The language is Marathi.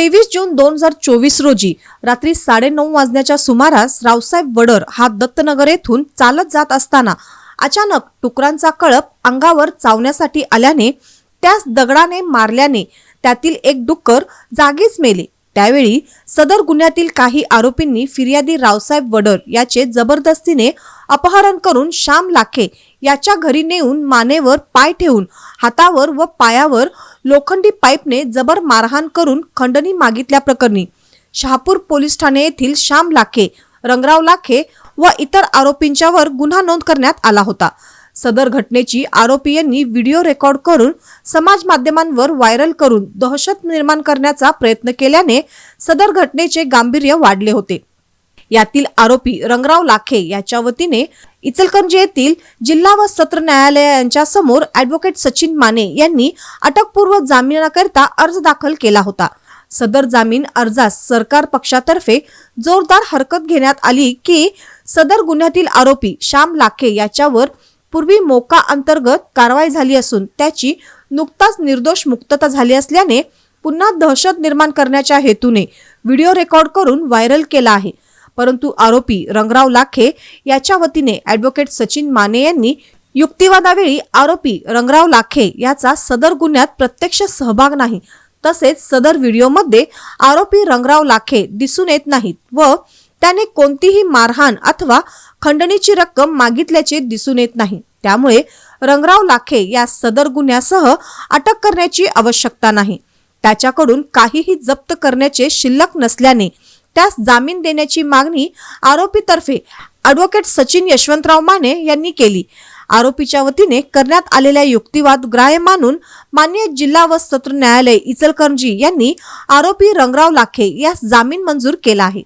तेवीस जून दोन हजार चोवीस रोजी रात्री साडेनऊ वाजण्याच्या सुमारास रावसाहेब वडर हा दत्तनगर येथून चालत जात असताना अचानक डुकरांचा कळप अंगावर चावण्यासाठी आल्याने त्यास दगडाने मारल्याने त्यातील एक डुक्कर जागीच मेले. त्यावेळी सदर गुन्ह्यातील काही आरोपींनी फिर्यादी रावसाहेब वडर याचे जबरदस्तीने अपहरण करून श्याम लाखे याच्या घरी नेऊन मानेवर पाय ठेवून हातावर व पायावर लोखंडी पाईपने जबर मारहाण करून खंडणी मागितल्याप्रकरणी शहापूर पोलीस ठाणे येथील श्याम लाखे रंगराव लाखे व इतर आरोपींच्यावर गुन्हा नोंद करण्यात आला होता. सदर घटनेची आरोपी यांनी व्हिडिओ रेकॉर्ड करून समाज माध्यमांवर व्हायरल करून दहशत निर्माण करण्याचा प्रयत्न केल्याने सदर घटनेचे गांभीर्य वाढले होते. यातील आरोपी रंगराव लाखे याच्या वतीने इचलकरंजी येथील जिल्हा व सत्र न्यायालयाच्या समोर ऍडव्होकेट सचिन माने यांनी अटकपूर्व जामिनाकरिता अर्ज दाखल केला होता. सदर जामीन अर्जास सरकार पक्षातर्फे जोरदार हरकत घेण्यात आली की सदर गुन्ह्यातील आरोपी श्याम लाखे याच्यावर पूर्वी मोका अंतर्गत कारवाई झाली असून त्याची नुकताच निर्दोष मुक्तता झाली असल्याने पुन्हा दहशत निर्माण करण्याच्या हेतूने व्हिडिओ रेकॉर्ड करून व्हायरल केला आहे. परंतु आरोपी रंगराव लाखे याच्या वतीने ऍडव्होकेट सचिन माने यांनी युक्तिवादावेळी आरोपी रंगराव लाखे याचा सदर गुन्ह्यात प्रत्यक्ष सहभाग नाही. तसेच सदर व्हिडिओमध्ये आरोपी रंगराव लाखे दिसून येत नाहीत व त्याने कोणतीही मारहाण अथवा खंडणीची रक्कम मागितल्याचे दिसून येत नाही. त्यामुळे रंगराव लाखे या सदर गुन्ह्यासह अटक करण्याची आवश्यकता नाही. त्याच्याकडून काहीही जप्त करण्याचे शिल्लक नसल्याने त्यास जामीन देण्याची मागणी आरोपीतर्फे ॲडव्होकेट सचिन यशवंतराव माने यांनी केली. आरोपीच्या वतीने करण्यात आलेल्या युक्तिवाद ग्राह्य मानून मान्य जिल्हा व सत्र न्यायालय इचलकरंजी यांनी आरोपी रंगराव लाखे यास जामीन मंजूर केला आहे.